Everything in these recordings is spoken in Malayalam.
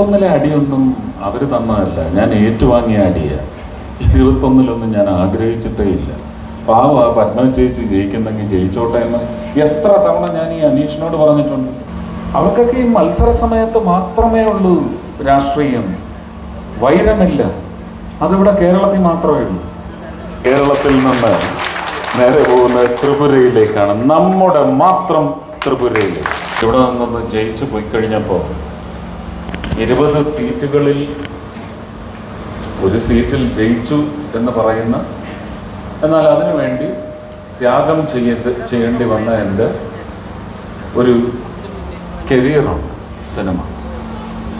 ഒന്നിലെ അടിയൊന്നും അവർ തന്നതല്ല. ഞാൻ ഏറ്റുവാങ്ങിയ അടിയ. ഇരുപത്തൊന്നിലൊന്നും ഞാൻ ആഗ്രഹിച്ചിട്ടേ ഇല്ല. പാവ പത്മ ചേച്ചി ജയിക്കുന്നെങ്കിൽ ജയിച്ചോട്ടെ എന്ന് എത്ര തവണ ഞാൻ ഈ അനീഷിനോട് പറഞ്ഞിട്ടുണ്ട്. അവർക്കൊക്കെ ഈ മത്സര സമയത്ത് മാത്രമേ ഉള്ളൂ രാഷ്ട്രീയം. വൈരമില്ല. അതിവിടെ കേരളത്തിൽ മാത്രമേ ഉള്ളൂ. കേരളത്തിൽ നിന്ന് നേരെ പോകുന്ന ത്രിപുരയിലേക്കാണ്. നമ്മുടെ മാത്രം ത്രിപുരയിലേക്ക്. ഇവിടെ നിന്ന് ജയിച്ചു പോയി കഴിഞ്ഞപ്പോൾ ഇരുപത് സീറ്റുകളിൽ ഒരു സീറ്റിൽ ജയിച്ചു എന്ന് പറയുന്ന എന്നാൽ അതിനുവേണ്ടി ത്യാഗം ചെയ്ത് ചെയ്യേണ്ടി വന്ന എന്റെ ഒരു കരിയറുണ്ട് സിനിമ.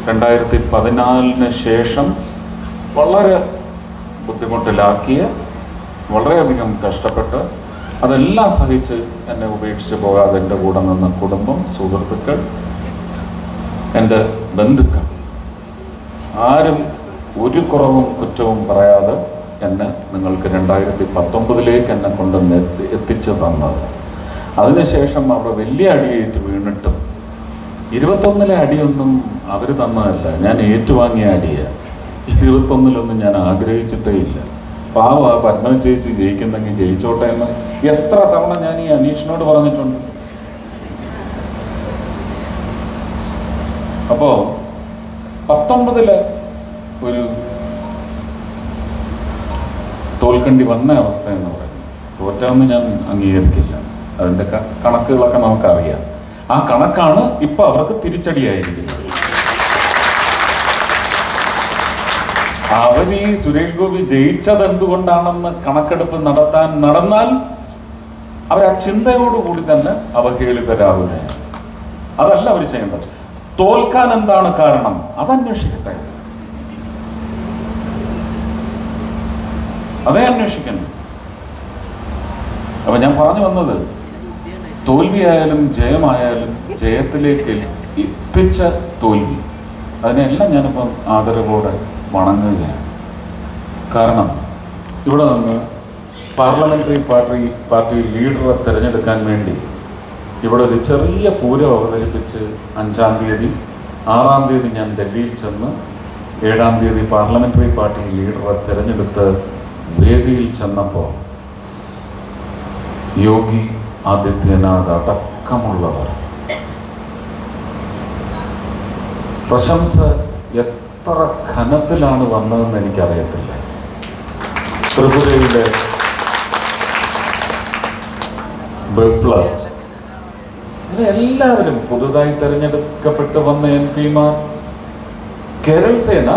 രണ്ടായിരത്തി പതിനാലിന് ശേഷം വളരെ ബുദ്ധിമുട്ടിലാക്കിയ വളരെയധികം കഷ്ടപ്പെട്ട് അതെല്ലാം സഹിച്ച് എന്നെ ഉപേക്ഷിച്ച് പോകാതെ എന്റെ കൂടെ നിന്ന കുടുംബം സുഹൃത്തുക്കൾ എന്റെ ബന്ധുക്കൾ. ആരും ഒരു കുറവും കുറ്റവും പറയാതെ എന്നെ നിങ്ങൾക്ക് രണ്ടായിരത്തി പത്തൊമ്പതിലേക്ക് എന്നെ എത്തി എത്തിച്ചു തന്നത്. അതിനുശേഷം അവിടെ വലിയ അടിയേറ്റ് വീണിട്ടും ഇരുപത്തൊന്നിലെ അടിയൊന്നും അവർ തന്നതല്ല. ഞാൻ ഏറ്റുവാങ്ങിയ അടിയാണ് ഇരുപത്തൊന്നിലൊന്നും ഞാൻ ആഗ്രഹിച്ചിട്ടേ ഇല്ല. പാവ പത്മ ചേച്ചി ജയിക്കുന്നെങ്കിൽ ജയിച്ചോട്ടെ എന്ന് എത്ര തവണ ഞാൻ ഈ അനീഷിനോട് പറഞ്ഞിട്ടുണ്ട്. അപ്പോ പത്തൊമ്പതിൽ ഒരു തോൽക്കണ്ടി വന്ന അവസ്ഥ എന്ന് പറയുന്നത്. തോറ്റാന്ന് ഞാൻ അംഗീകരിക്കില്ല. അതിന്റെ കണക്കുകളൊക്കെ നമുക്കറിയാം. ആ കണക്കാണ് ഇപ്പൊ അവർക്ക് തിരിച്ചടിയായിരിക്കുന്നത്. അവർ ഈ സുരേഷ് ഗോപി ജയിച്ചത് എന്തുകൊണ്ടാണെന്ന് കണക്കെടുപ്പ് നടത്താൻ നടന്നാൽ അവർ ആ ചിന്തയോടുകൂടി തന്നെ അവഹേളിതരാകുകയാണ് അതല്ല അവർ ചെയ്യേണ്ടത്. തോൽക്കാൻ എന്താണ് കാരണം? അതന്വേഷിക്കട്ടെ അതേ അന്വേഷിക്കണം. അപ്പൊ ഞാൻ പറഞ്ഞു വന്നത് തോൽവിയായാലും ജയമായാലും ജയത്തിലേക്ക് എത്തിച്ച തോൽവി. അതിനെല്ലാം ഞാനിപ്പം ആദരവോടെ വണങ്ങുകയാണ്. കാരണം ഇവിടെ നിന്ന് പാർലമെന്ററി പാർട്ടി പാർട്ടി ലീഡറെ തിരഞ്ഞെടുക്കാൻ വേണ്ടി ഇവിടെ ഒരു ചെറിയ പൂരം അവതരിപ്പിച്ച് അഞ്ചാം തീയതി ആറാം തീയതി ഞാൻ ഡൽഹിയിൽ ചെന്ന് ഏഴാം തീയതി പാർലമെന്ററി പാർട്ടി ലീഡറെ തിരഞ്ഞെടുത്ത് വേദിയിൽ ചെന്നപ്പോൾ യോഗി ആദിത്യനാഥ് അടക്കമുള്ളവർ. പ്രശംസ എത്ര ഘനത്തിലാണ് വന്നതെന്ന് എനിക്കറിയത്തില്ല. ത്രിപുരയിലെ ബിപ്ലവ് എല്ലാവരും പുതുതായി തെരഞ്ഞെടുക്കപ്പെട്ട് വന്ന എം പിമാർ. കേരൾ സേന?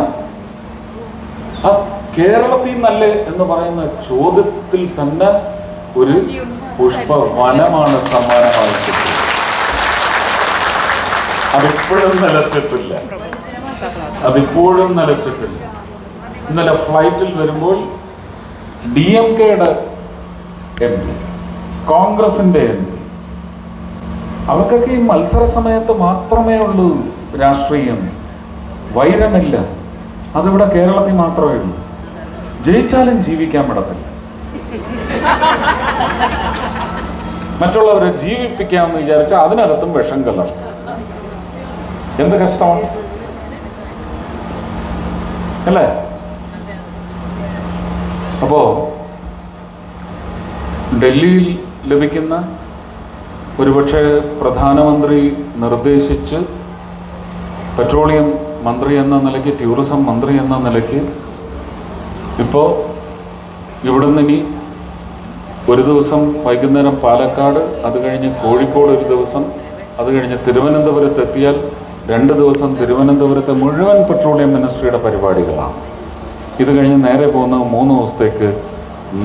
ആ കേരളത്തിൽ നല്ല എന്ന് പറയുന്ന ചോദ്യത്തിൽ തന്നെ ഒരു പുഷ്പവനമാണ് സമ്മാനമായി അതിപ്പോഴും നിലച്ചിട്ടില്ല. അതിപ്പോഴും നിലച്ചിട്ടില്ല. ഇന്നലെ ഫ്ലൈറ്റിൽ വരുമ്പോൾ ഡി എം കെയുടെ എം പി കോൺഗ്രസിന്റെ എം പി അവർക്കൊക്കെ ഈ മത്സര സമയത്ത് മാത്രമേ ഉള്ളൂ രാഷ്ട്രീയം. വൈരമില്ല. അതിവിടെ കേരളത്തിൽ മാത്രമേ ഉള്ളൂ. ജയിച്ചാലും ജീവിക്കാൻ പറ്റത്തില്ല. മറ്റുള്ളവരെ ജീവിപ്പിക്കാമെന്ന് വിചാരിച്ചാൽ അതിനകത്തും വിഷം കലർത്തും എന്ത് കഷ്ടം? അല്ലേ? അപ്പോ ഡൽഹിയിൽ ലഭിക്കുന്ന ഒരുപക്ഷെ പ്രധാനമന്ത്രി നിർദ്ദേശിച്ച് പെട്രോളിയം മന്ത്രി എന്ന നിലയ്ക്ക് ടൂറിസം മന്ത്രി എന്ന നിലയ്ക്ക് ഇപ്പോൾ ഇവിടുന്ന് ഇനി ഒരു ദിവസം വൈകുന്നേരം പാലക്കാട് അത് കഴിഞ്ഞ് കോഴിക്കോട് ഒരു ദിവസം അത് കഴിഞ്ഞ് തിരുവനന്തപുരത്ത് എത്തിയാൽ രണ്ട് ദിവസം തിരുവനന്തപുരത്തെ മുഴുവൻ പെട്രോളിയം മിനിസ്ട്രിയുടെ പരിപാടികളാണ്. ഇത് കഴിഞ്ഞ് നേരെ പോകുന്നത് മൂന്ന് ദിവസത്തേക്ക്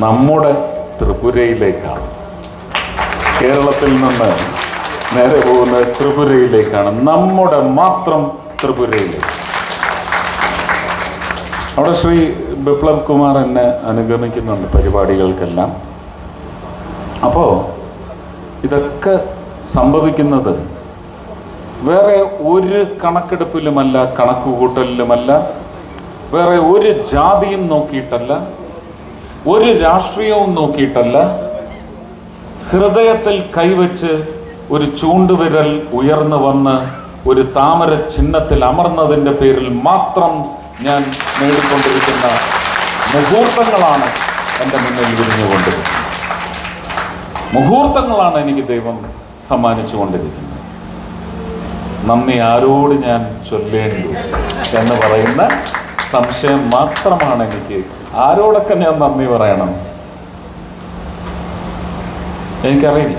നമ്മുടെ ത്രിപുരയിലേക്കാണ്. കേരളത്തിൽ നിന്ന് നേരെ പോകുന്നത് ത്രിപുരയിലേക്കാണ്. നമ്മുടെ മാത്രം ത്രിപുരയിലേക്ക്. അവിടെ ശ്രീ ബിപ്ലബ് കുമാർ എന്നെ അനുഗമിക്കുന്നുണ്ട് പരിപാടികൾക്കെല്ലാം. അപ്പോൾ ഇതൊക്കെ സംഭവിക്കുന്നത് വേറെ ഒരു കണക്കെടുപ്പിലുമല്ല കണക്കുകൂട്ടലിലുമല്ല വേറെ ഒരു ജാതിയും നോക്കിയിട്ടല്ല ഒരു രാഷ്ട്രീയവും നോക്കിയിട്ടല്ല ഹൃദയത്തിൽ കൈവച്ച് ഒരു ചൂണ്ടുവിരൽ ഉയർന്നു വന്ന് ഒരു താമര ചിഹ്നത്തിൽ അമർന്നതിന്റെ പേരിൽ മാത്രം ഞാൻ നേടിക്കൊണ്ടിരിക്കുന്ന മുഹൂർത്തങ്ങളാണ് എന്റെ മുന്നിൽ വിരിഞ്ഞുകൊണ്ടിരിക്കുന്നത്. മുഹൂർത്തങ്ങളാണ് എനിക്ക് ദൈവം സമ്മാനിച്ചുകൊണ്ടിരിക്കുന്നത്. നന്ദി ആരോട് ഞാൻ ചൊല്ലേണ്ടു എന്ന് പറയുന്ന സംശയം മാത്രമാണ് എനിക്ക്. ആരോടൊക്കെ ഞാൻ നന്ദി പറയണം? എനിക്കറിയില്ല.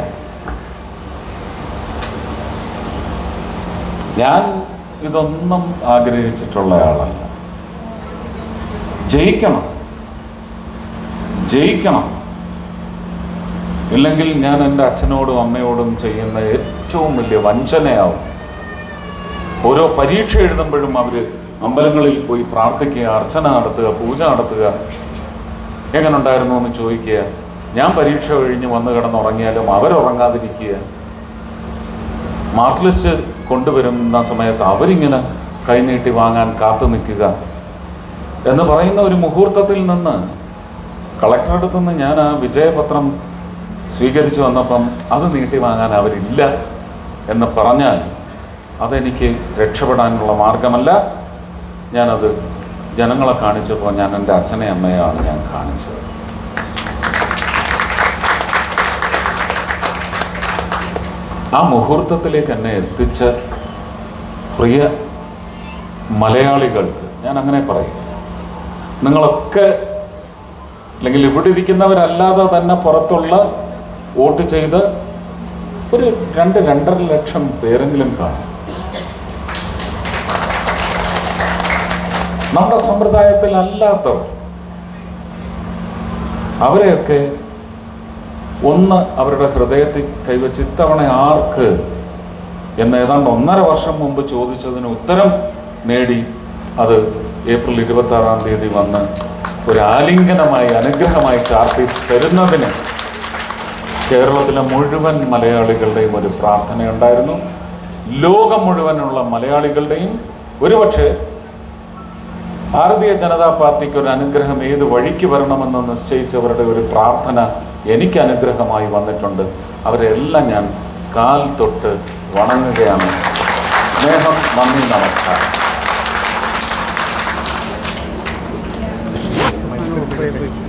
ഞാൻ ഇതൊന്നും ആഗ്രഹിച്ചിട്ടുള്ള ആളല്ല ജയിക്കണം. ജയിക്കണം. ഇല്ലെങ്കിൽ ഞാൻ എന്റെ അച്ഛനോടും അമ്മയോടും ചെയ്യുന്ന ഏറ്റവും വലിയ വഞ്ചനയാവും. ഓരോ പരീക്ഷ എഴുതുമ്പോഴും അവർ അമ്പലങ്ങളിൽ പോയി പ്രാർത്ഥിക്കുക അർച്ചന നടത്തുക പൂജ നടത്തുക എങ്ങനെ ഉണ്ടായിരുന്നു എന്ന് ചോദിക്കുക. ഞാൻ പരീക്ഷ കഴിഞ്ഞ് വന്ന് കിടന്നുറങ്ങിയാലും അവരുറങ്ങാതിരിക്കുക. മാർക്ക് ലിസ്റ്റ് കൊണ്ടുവരുന്ന സമയത്ത് അവരിങ്ങനെ കൈനീട്ടി വാങ്ങാൻ കാത്തു നിൽക്കുക എന്ന് പറയുന്ന ഒരു മുഹൂർത്തത്തിൽ നിന്ന് കളക്ടറുടെ അടുത്ത് നിന്ന് ഞാൻ ആ വിജയപത്രം സ്വീകരിച്ചു വന്നപ്പം അത് നീട്ടി വാങ്ങാൻ അവരില്ല എന്ന് പറഞ്ഞാൽ അതെനിക്ക് രക്ഷപ്പെടാനുള്ള മാർഗമല്ല. ഞാനത് ജനങ്ങളെ കാണിച്ചപ്പോൾ ഞാൻ എന്റെ അച്ഛനെ അമ്മയാണ് ഞാൻ കാണിച്ചത്. ആ മുഹൂർത്തത്തിലേക്ക് എന്നെ എത്തിച്ച പ്രിയ മലയാളികൾക്ക് ഞാൻ അങ്ങനെ പറയും. നിങ്ങളൊക്കെ അല്ലെങ്കിൽ ഇവിടെ ഇരിക്കുന്നവരല്ലാതെ തന്നെ പുറത്തുള്ള വോട്ട് ചെയ്ത് ഒരു രണ്ട് രണ്ടര ലക്ഷം പേരെങ്കിലും കാണും. നമ്മുടെ സമ്പ്രദായത്തിൽ അല്ലാത്തവർ അവരെയൊക്കെ ഒന്ന് അവരുടെ ഹൃദയത്തിൽ കൈവച്ച് ഇത്തവണ ആർക്ക് എന്ന് ഏതാണ്ട് ഒന്നര വർഷം മുമ്പ് ചോദിച്ചതിന് ഉത്തരം നേടി അത് ഏപ്രിൽ ഇരുപത്തി ആറാം തീയതി വന്ന് ഒരു ആലിംഗനമായി അനുഗ്രഹമായി ചാർത്തി തരുന്നതിന് കേരളത്തിലെ മുഴുവൻ മലയാളികളുടെയും ഒരു പ്രാർത്ഥന ഉണ്ടായിരുന്നു ലോകം മുഴുവനുള്ള മലയാളികളുടെയും ഒരുപക്ഷെ ഭാരതീയ ജനതാ പാർട്ടിക്ക് ഒരു അനുഗ്രഹം ഏത് വഴിക്ക് വരണമെന്ന് നിശ്ചയിച്ചവരുടെ ഒരു പ്രാർത്ഥന എനിക്ക് അനുഗ്രഹമായി വന്നിട്ടുണ്ട്. അവരെല്ലാം ഞാൻ കാൽ തൊട്ട് വണങ്ങുകയാണ്. സ്നേഹം നന്ദി നമസ്കാരം. Thank you.